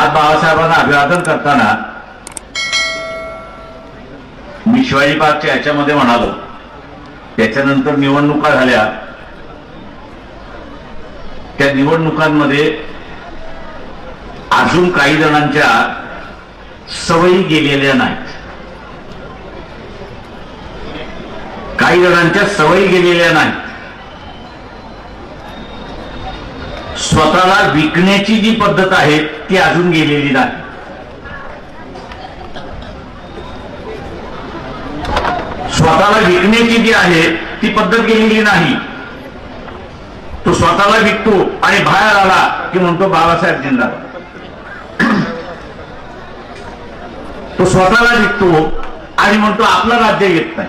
आज बाबासाहेबांना अभिवादन करताना मी शिवाजी पार्कच्या याच्यामध्ये म्हणालो. त्याच्यानंतर निवडणुका झाल्या. त्या निवडणुकांमध्ये अजून काही जणांच्या सवयी गेलेल्या नाहीत. काही जणांच्या सवयी गेलेल्या नाहीत. स्वतःला विकण्याची जी पद्धत आहे ती अजून गेलेली नाही. स्वतःला विकण्याची जी आहे ती पद्धत गेलेली नाही. तो स्वतःला विकतो आणि बाहेर आला की म्हणतो बाबासाहेब जिंदाबाद तो स्वतःला विकतो आणि म्हणतो आपलं राज्य येत नाही.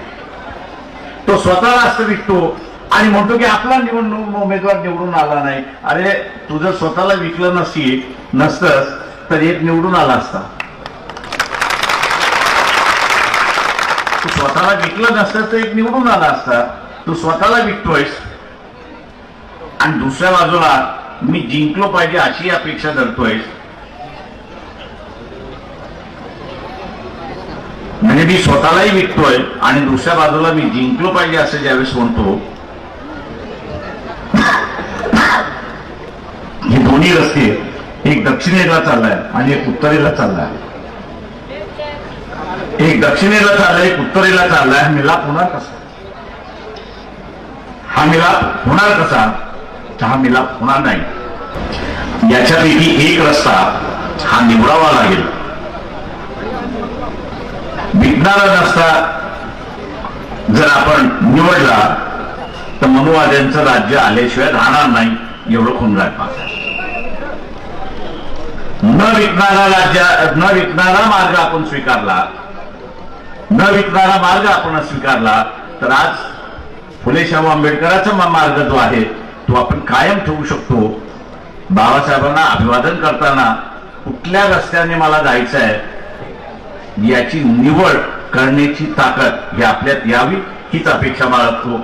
तो स्वतःला असं विकतो आणि म्हणतो की आपला निवडणूक उमेदवार निवडून आला नाही. अरे तुझं स्वतःला विकलं नसती नसतंच तर एक निवडून आला असता. तू स्वतःला विकलं नसतं तर एक निवडून आला असता. तू स्वतःला विकतोयस. आणि दुसऱ्या बाजूला मी जिंकलो पाहिजे अशी अपेक्षा धरतोयस. म्हणजे मी स्वतःलाही विकतोय आणि दुसऱ्या बाजूला मी जिंकलो पाहिजे असं ज्यावेळेस म्हणतो हे दोन्ही रस्ते एक दक्षिणेला चाललाय आणि एक उत्तरेला चाललाय. एक दक्षिणेला चाललाय एक उत्तरेला चाललाय हा मिलाप होणार कसा? हा मिलाप होणार कसा? हा मिलाप होणार नाही. याच्यापैकी एक रस्ता हा निवडावा लागेल. विकणारा रस्ता जर आपण निवडला तर मनुवाद्यांचं राज्य आल्याशिवाय राहणार नाही एवढं खुंडाय पाहत न विकणारा राज्य न विकणारा मार्ग आपण स्वीकारला न विकणारा मार्ग आपण स्वीकारला तर आज फुले शाहू आंबेडकराचा मार्ग जो आहे तो आपण कायम ठेवू शकतो. बाबासाहेबांना अभिवादन करताना कुठल्या रस्त्याने मला जायचं आहे याची निवड करण्याची ताकद ही आपल्यात यावी हीच अपेक्षा बाळगतो.